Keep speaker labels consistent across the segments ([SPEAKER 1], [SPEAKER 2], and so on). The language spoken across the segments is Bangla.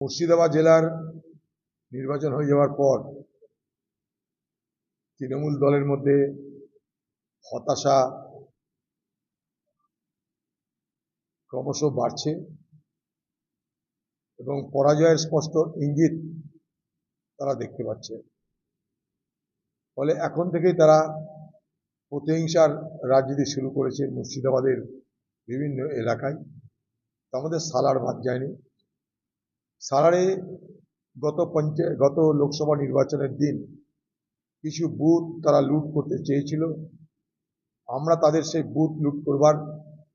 [SPEAKER 1] মুর্শিদাবাদ জেলার নির্বাচন হয়ে যাওয়ার পর তৃণমূল দলের মধ্যে হতাশা ক্রমশ বাড়ছে এবং পরাজয়ের স্পষ্ট ইঙ্গিত তারা দেখতে পাচ্ছে। ফলে এখন থেকেই তারা প্রতিহিংসার রাজনীতি শুরু করেছে মুর্শিদাবাদের বিভিন্ন এলাকায়। মধ্যে সালার বাদ যায়নি। সালারে গত পঞ্চায়েত গত লোকসভা নির্বাচনের দিন কিছু বুথ তারা লুট করতে চেয়েছিল। আমরা তাদের সেই বুথ লুট করবার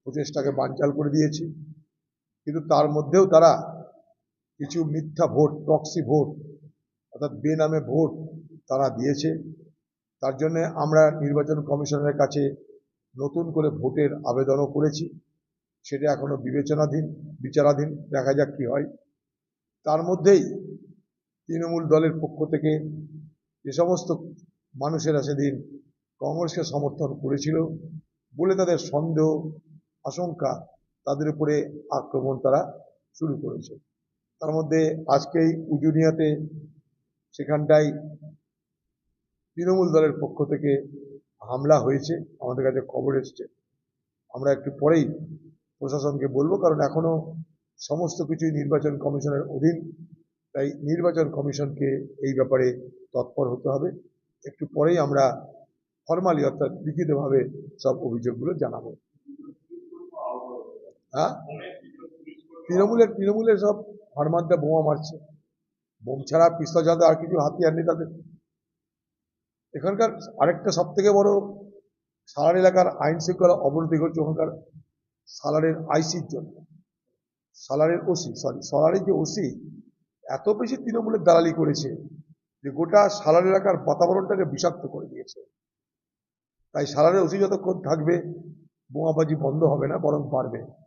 [SPEAKER 1] প্রচেষ্টাকে বানচাল করে দিয়েছি। কিন্তু তার মধ্যেও তারা কিছু মিথ্যা ভোট প্রক্সি ভোট, অর্থাৎ বেনামে ভোট তারা দিয়েছে। তার জন্য আমরা নির্বাচন কমিশনের কাছে নতুন করে ভোটের আবেদনও করেছি। সেটা এখনও বিবেচনাধীন, বিচারাধীন। দেখা যাক কি হয়। তার মধ্যেই তৃণমূল দলের পক্ষ থেকে যে সমস্ত মানুষেরা সেদিন কংগ্রেসকে সমর্থন করেছিল বলে তাদের সন্দেহ, আশঙ্কা তাদের উপরে আক্রমণ তারা শুরু করেছে। তার মধ্যে আজকেই উজুনিয়াতে সেখানটায় তৃণমূল দলের পক্ষ থেকে হামলা হয়েছে, আমাদের কাছে খবর এসছে। আমরা একটু পরেই প্রশাসনকে বলব, কারণ এখনও সমস্ত কিছুই নির্বাচন কমিশনের অধীন। তাই নির্বাচন কমিশনকে এই ব্যাপারে তৎপর হতে হবে। একটু পরেই আমরা ফর্মালি অর্থাৎ লিখিতভাবে সব অভিযোগগুলো জানাব। হ্যাঁ? তৃণমূলের তৃণমূলের সব ফার্মাররা বোমা মারছে। বোম ছাড়া পিস্তল ছাড়া আর কিছু হাতিয়ার নেই তাদের। এখানকার আরেকটা সব থেকে বড় সালার এলাকার আইন শৃঙ্খলা অবনতি ঘটছে ওখানকার সালারের আইসির জন্য। সালারের ওসি সরি সালারের যে ওসি, এত বেশি তৃণমূলের দালালি করেছে যে গোটা সালার এলাকার বাতাবরণটাকে বিষাক্ত করে দিয়েছে। তাই সালারের ওসি যতক্ষণ থাকবে, বোমাবাজি বন্ধ হবে না, বরং বাড়বে।